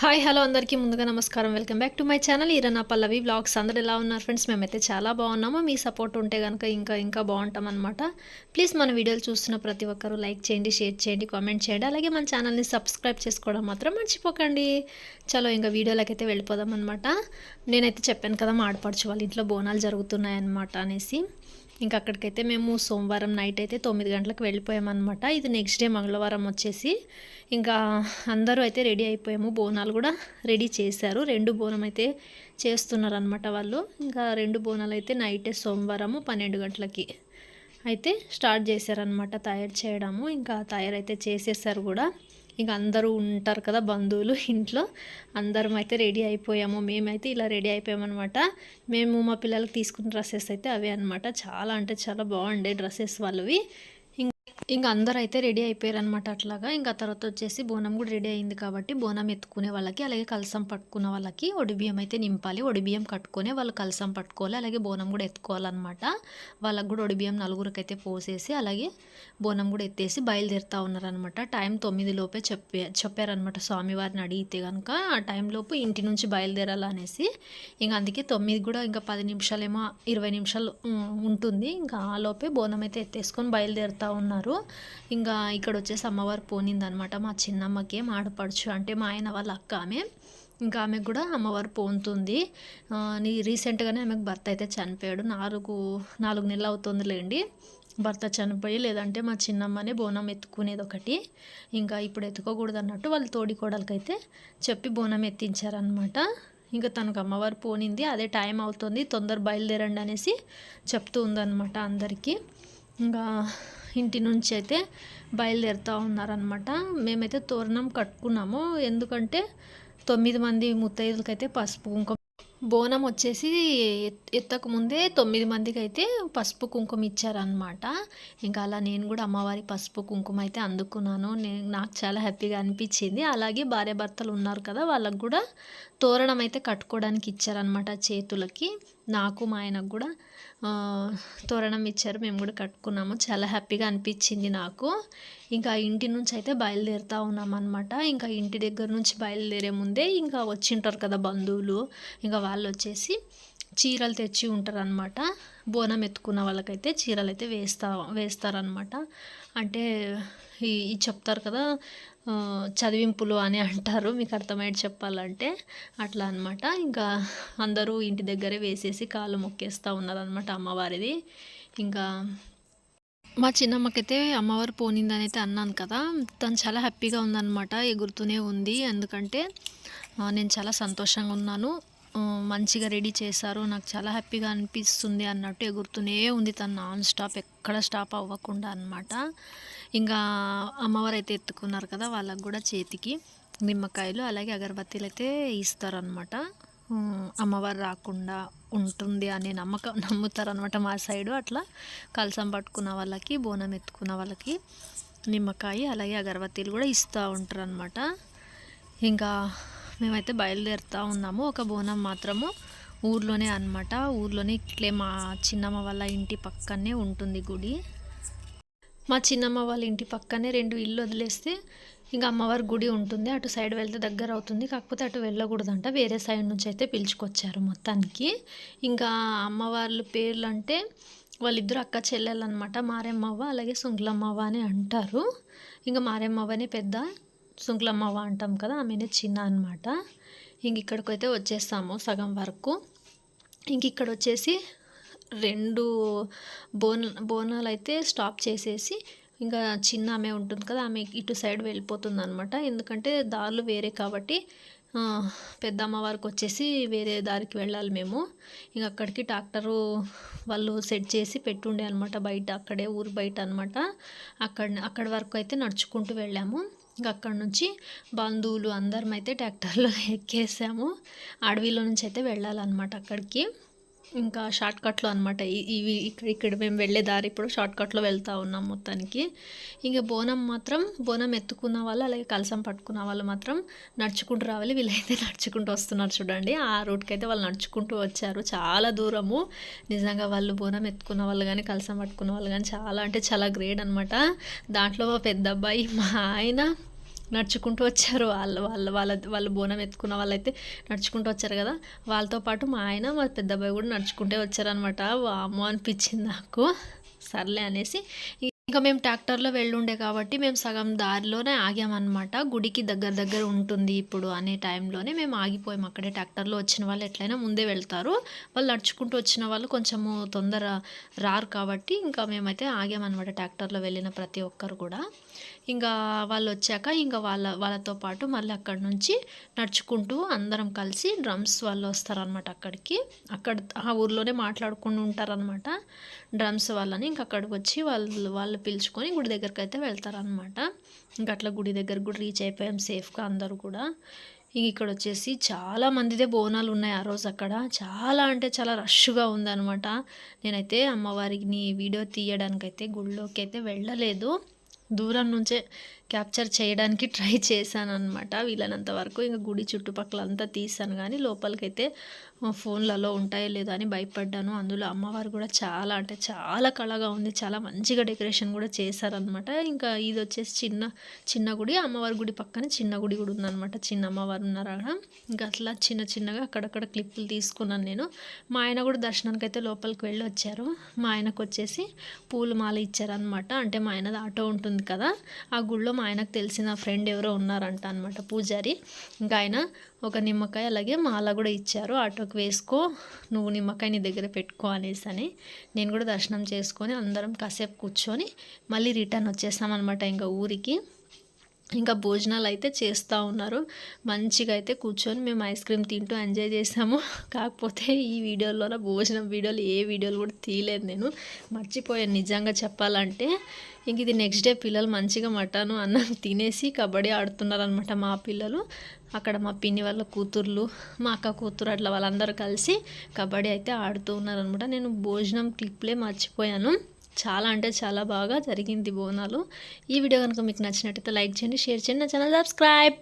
Hi hello అందరికీ ముందుగా నమస్కారం. Welcome back to my channel ఈరనా Pallavi blogs అందరు ఎలా ఉన్నారు ఫ్రెండ్స్? మేమైతే చాలా బాగున్నాము. మీ సపోర్ట్ ఉంటే కనుక ఇంకా ఇంకా బాగుంటాం అనమాట ప్లీజ్ మన వీడియోలు చూస్తున్న ప్రతి ఒక్కరూ లైక్ చేయండి షేర్ చేయండి కామెంట్ చేయండి. అలాగే మన ఛానల్ని సబ్స్క్రైబ్ చేసుకోవడం మాత్రం మర్చిపోకండి. చలో ఇంకా వీడియోలకైతే అయితే వెళ్ళిపోదాం అనమాట నేనైతే చెప్పాను కదా మా ఆడపడుచు వాళ్ళ ఇంట్లో బోనాలు జరుగుతున్నాయన్నమాట అనేసి. ఇంకా అక్కడికైతే మేము సోమవారం నైట్ అయితే తొమ్మిది గంటలకు వెళ్ళిపోయామన్నమాట. ఇది నెక్స్ట్ డే మంగళవారం వచ్చేసి. ఇంకా అందరూ అయితే రెడీ అయిపోయాము. బోనాలు కూడా రెడీ చేశారు. రెండు బోనం అయితే చేస్తున్నారు అనమాట వాళ్ళు. ఇంకా రెండు బోనాలు అయితే నైటే సోమవారము పన్నెండు గంటలకి అయితే స్టార్ట్ చేశారనమాట తయారు చేయడము. ఇంకా తయారైతే చేసేసారు కూడా. ఇంకా అందరూ ఉంటారు కదా బంధువులు ఇంట్లో. అందరం అయితే రెడీ అయిపోయాము. మేమైతే ఇలా రెడీ అయిపోయామన్నమాట. మేము మా పిల్లలకి తీసుకున్న డ్రెస్సెస్ అయితే అవే అనమాట చాలా అంటే చాలా బాగుండే డ్రెస్సెస్ వాళ్ళవి. ఇంకా అందరూ అయితే రెడీ అయిపోయారు అనమాట అట్లాగా. ఇంకా తర్వాత వచ్చేసి బోనం కూడా రెడీ అయింది కాబట్టి బోనం ఎత్తుకునే వాళ్ళకి అలాగే కలసం పట్టుకున్న వాళ్ళకి ఒడిబియ్యం అయితే నింపాలి. ఒడిబియ్యం కట్టుకొని వాళ్ళు కలసం పట్టుకోవాలి అలాగే బోనం కూడా ఎత్తుకోవాలన్నమాట. వాళ్ళకి కూడా ఒడిబియ్యం నలుగురికి అయితే పోసేసి అలాగే బోనం కూడా ఎత్తేసి బయలుదేరుతూ ఉన్నారనమాట టైం తొమ్మిది లోపే చెప్పే చెప్పారనమాట స్వామివారిని అడిగితే కనుక ఆ టైంలోపు ఇంటి నుంచి బయలుదేరాలి అనేసి. ఇంకా అందుకే తొమ్మిది కూడా ఇంకా పది నిమిషాలేమో ఇరవై నిమిషాలు ఉంటుంది. ఇంకా ఆ లోపే బోనం అయితే ఎత్తేసుకొని బయలుదేరుతూ ఉన్నారు. ఇంకా ఇక్కడ వచ్చేసి అమ్మవారు పోనిందనమాట. మా చిన్నమ్మకి ఆడపడుచు అంటే మా ఆయన వాళ్ళ అక్క ఆమె. ఇంకా ఆమెకు కూడా అమ్మవారు పోతుంది. నీ రీసెంట్గానే ఆమెకు భర్త అయితే చనిపోయాడు. నాలుగు నాలుగు నెలలు అవుతుందిలేండి. భర్త చనిపోయి లేదంటే మా చిన్నమ్మనే బోనం ఎత్తుకునేది ఒకటి. ఇంకా ఇప్పుడు ఎత్తుకోకూడదు అన్నట్టు వాళ్ళు తోడి కోడలకైతే చెప్పి బోనం ఎత్తించారనమాట. ఇంకా తనకు అమ్మవారు పోనింది. అదే టైం అవుతుంది. తొందర బయలుదేరండి అనేసి చెప్తూ ఉందన్నమాట అందరికీ. ఇంకా ఇంటి నుంచి అయితే బయలుదేరుతూ ఉన్నారనమాట మేమైతే తోరణం కట్టుకున్నాము. ఎందుకంటే తొమ్మిది మంది ముత్తైదులకైతే పసుపు కుంకుమ బోనం వచ్చేసి ఎత్తక ముందే తొమ్మిది మందికి అయితే పసుపు కుంకుమ ఇచ్చారనమాట ఇంకా అలా నేను కూడా అమ్మవారి పసుపు కుంకుమ అయితే అందుకున్నాను. నేను నాకు చాలా హ్యాపీగా అనిపించింది. అలాగే భార్య భర్తలు ఉన్నారు కదా వాళ్ళకు కూడా తోరణం అయితే కట్టుకోవడానికి ఇచ్చారనమాట చేతులకి. నాకు మా ఆయనకు కూడా తోరణం ఇచ్చారు. మేము కూడా కట్టుకున్నాము. చాలా హ్యాపీగా అనిపించింది నాకు. ఇంకా ఇంటి నుంచి అయితే బయలుదేరుతూ ఉన్నాం అనమాట ఇంకా ఇంటి దగ్గర నుంచి బయలుదేరే ముందే ఇంకా వచ్చింటారు కదా బంధువులు. ఇంకా వాళ్ళు వచ్చేసి చీరలు తెచ్చి ఉంటారనమాట బోనం ఎత్తుకున్న వాళ్ళకైతే చీరలు అయితే వేస్తా వేస్తారనమాట అంటే ఈ చెప్తారు కదా చదివింపులు అని అంటారు. మీకు అర్థమయ్యేది చెప్పాలంటే అట్లా అనమాట ఇంకా అందరూ ఇంటి దగ్గరే వేసేసి కాళ్ళు మొక్కేస్తూ ఉన్నారనమాట అమ్మవారిది. ఇంకా మా చిన్నమ్మకైతే అమ్మవారు పోనిందని అయితే అన్నాను కదా తను చాలా హ్యాపీగా ఉందన్నమాట ఎగురుతూనే ఉంది. ఎందుకంటే నేను చాలా సంతోషంగా ఉన్నాను. మంచిగా రెడీ చేశారు. నాకు చాలా హ్యాపీగా అనిపిస్తుంది అన్నట్టు ఎగురుతూనే ఉంది తను నాన్ స్టాప్ ఎక్కడ స్టాప్ అవ్వకుండా అనమాట ఇంకా అమ్మవారు అయితే ఎత్తుకున్నారు కదా వాళ్ళకు కూడా చేతికి నిమ్మకాయలు అలాగే అగరబత్తీలు అయితే ఇస్తారనమాట అమ్మవారు రాకుండా ఉంటుంది అనే నమ్మకం నమ్ముతారనమాట మా సైడు. అట్లా కలసం పట్టుకున్న వాళ్ళకి బోనం ఎత్తుకున్న వాళ్ళకి నిమ్మకాయ అలాగే అగరబత్తీలు కూడా ఇస్తూ ఉంటారు అనమాట ఇంకా మేమైతే బయలుదేరుతూ ఉన్నాము. ఒక బోనం మాత్రము ఊర్లోనే అనమాట ఊర్లోనే ఇట్లే మా చిన్నమ్మ వాళ్ళ ఇంటి పక్కనే ఉంటుంది గుడి. మా చిన్నమ్మ వాళ్ళ ఇంటి పక్కనే రెండు ఇల్లు వదిలేస్తే ఇంకా అమ్మవారి గుడి ఉంటుంది. అటు సైడ్ వెళ్తే దగ్గర అవుతుంది. కాకపోతే అటు వెళ్ళకూడదంట. వేరే సైడ్ నుంచి అయితే పిలుచుకొచ్చారు మొత్తానికి. ఇంకా అమ్మవార్ల పేర్లు అంటే వాళ్ళిద్దరు అక్క చెల్లెలు అనమాట మారెమ్మవ్వ అలాగే సుంకులమ్మవ్వ అని అంటారు. ఇంకా మారెమ్మవ్వనే పెద్ద సుంకులమ్మవ అంటాం కదా ఆమెనే చిన్న అనమాట ఇంక ఇక్కడికైతే వచ్చేస్తాము సగం వరకు. ఇంక ఇక్కడ వచ్చేసి రెండు బోన బోనాలు అయితే స్టాప్ చేసేసి ఇంకా చిన్న ఆమె ఉంటుంది కదా ఆమె ఇటు సైడ్ వెళ్ళిపోతుంది అనమాట ఎందుకంటే దారులు వేరే కాబట్టి పెద్ద అమ్మవారికి వచ్చేసి వేరే దారికి వెళ్ళాలి మేము. ఇంక అక్కడికి ట్రాక్టరు వాళ్ళు సెట్ చేసి పెట్టుండే అనమాట బయట అక్కడే ఊరు బయట అనమాట అక్కడ అక్కడి వరకు అయితే నడుచుకుంటూ వెళ్ళాము. ఇంకా అక్కడ నుంచి బంధువులు అందరం అయితే ట్రాక్టర్లో ఎక్కేసాము. అడవిలో నుంచి అయితే వెళ్ళాలన్నమాట అక్కడికి. ఇంకా షార్ట్ కట్లో అనమాట ఇవి ఇక్కడ ఇక్కడ మేము వెళ్ళే దారి ఇప్పుడు షార్ట్ కట్లో వెళ్తూ ఉన్నాం మొత్తానికి. ఇంకా బోనం మాత్రం బోనం ఎత్తుకున్న వాళ్ళు అలాగే కలసం పట్టుకున్న వాళ్ళు మాత్రం నడుచుకుంటూ రావాలి. వీళ్ళైతే నడుచుకుంటూ వస్తున్నారు చూడండి. ఆ రూట్కి అయితే వాళ్ళు నడుచుకుంటూ వచ్చారు. చాలా దూరము. నిజంగా వాళ్ళు బోనం ఎత్తుకున్న వాళ్ళు కానీ కలసం పట్టుకున్న వాళ్ళు కానీ చాలా అంటే చాలా గ్రేట్ అనమాట దాంట్లో పెద్ద అబ్బాయి మా ఆయన నడుచుకుంటూ వచ్చారు. వాళ్ళ వాళ్ళ వాళ్ళ వాళ్ళు బోనం ఎత్తుకున్న వాళ్ళైతే నడుచుకుంటూ వచ్చారు కదా. వాళ్ళతో పాటు మా ఆయన మా పెద్దబ్బాయి కూడా నడుచుకుంటే వచ్చారనమాట వామ్మో అనిపించింది నాకు. సర్లే అనేసి ఇంకా మేము ట్రాక్టర్లో వెళ్ళుండే కాబట్టి మేము సగం దారిలోనే ఆగామన్నమాట. గుడికి దగ్గర దగ్గర ఉంటుంది ఇప్పుడు అనే టైంలోనే మేము ఆగిపోయాం. అక్కడే ట్రాక్టర్లో వచ్చిన వాళ్ళు ఎట్లయినా ముందే వెళ్తారు. వాళ్ళు నడుచుకుంటూ వచ్చిన వాళ్ళు కొంచెము తొందర రారు కాబట్టి ఇంకా మేమైతే ఆగామన్నమాట ట్రాక్టర్లో వెళ్ళిన ప్రతి ఒక్కరు కూడా. ఇంకా వాళ్ళు వచ్చాక ఇంకా వాళ్ళ వాళ్ళతో పాటు మళ్ళీ అక్కడ నుంచి నడుచుకుంటూ అందరం కలిసి డ్రమ్స్ వాళ్ళు వస్తారనమాట అక్కడికి. అక్కడ ఆ ఊర్లోనే మాట్లాడుకుంటూ ఉంటారనమాట డ్రమ్స్ వాళ్ళని ఇంక అక్కడికి వచ్చి వాళ్ళు వాళ్ళు పిలుచుకొని గుడి దగ్గరికి అయితే వెళ్తారనమాట ఇంకా అట్లా గుడి దగ్గర కూడా రీచ్ అయిపోయాం సేఫ్గా అందరూ కూడా. ఇంక ఇక్కడ వచ్చేసి చాలా మందిదే బోనాలు ఉన్నాయి ఆ రోజు అక్కడ. చాలా అంటే చాలా రష్గా ఉందన్నమాట. నేనైతే అమ్మవారిని వీడియో తీయడానికైతే గుళ్ళోకి అయితే వెళ్ళలేదు. దూరం నుంచే క్యాప్చర్ చేయడానికి ట్రై చేశాను అనమాట వీలైనంత వరకు ఇంకా గుడి చుట్టుపక్కల అంతా తీసాను కానీ లోపలికైతే ఫోన్లలో ఉంటాయో లేదో అని భయపడ్డాను. అందులో అమ్మవారు కూడా చాలా అంటే చాలా కళగా ఉంది. చాలా మంచిగా డెకరేషన్ కూడా చేశారనమాట ఇంకా ఇది వచ్చేసి చిన్న చిన్న గుడి. అమ్మవారి గుడి పక్కన చిన్న గుడి కూడా ఉందన్నమాట. చిన్న అమ్మవారు ఉన్నారు అక్కడ. ఇంకా అట్లా చిన్న చిన్నగా అక్కడక్కడ క్లిప్పులు తీసుకున్నాను నేను. మా ఆయన కూడా దర్శనానికి అయితే లోపలికి వెళ్ళి వచ్చారు. మా ఆయనకు వచ్చేసి పూలు మాల ఇచ్చారనమాట అంటే మా ఆయనది ఆటో ఉంటుంది కదా ఆ గుళ్ళో మా ఆయనకు తెలిసిన ఫ్రెండ్ ఎవరో ఉన్నారంట అనమాట పూజారి. ఇంకా ఆయన ఒక నిమ్మకాయ అలాగే మాల కూడా ఇచ్చారు. ఆటోకి వేసుకో నువ్వు నిమ్మకాయ నీ దగ్గర పెట్టుకో అనేసి అని నేను కూడా దర్శనం చేసుకొని అందరం కాసేపు కూర్చొని మళ్ళీ రిటర్న్ వచ్చేసామన్నమాట ఇంకా ఊరికి. ఇంకా భోజనాలు అయితే చేస్తూ ఉన్నారు. మంచిగా అయితే కూర్చొని మేము ఐస్ క్రీమ్ తింటూ ఎంజాయ్ చేసాము. కాకపోతే ఈ వీడియోలో భోజనం వీడియోలు ఏ వీడియోలు కూడా తీయలేదు నేను. మర్చిపోయాను నిజంగా చెప్పాలంటే. ఇంక ఇది నెక్స్ట్ డే పిల్లలు మంచిగా మటను అన్నం తినేసి కబడ్డీ ఆడుతున్నారనమాట మా పిల్లలు. అక్కడ మా పిన్ని వాళ్ళ కూతుర్లు మా అక్క కూతురు అట్లా వాళ్ళందరూ కలిసి కబడ్డీ అయితే ఆడుతూ ఉన్నారనమాట నేను భోజనం క్లిప్లే మర్చిపోయాను. చాలా అంటే చాలా బాగా జరిగింది బోనాలు. ఈ వీడియో కనుక మీకు నచ్చినట్టయితే లైక్ చేయండి షేర్ చేయండి నా ఛానల్ సబ్స్క్రైబ్.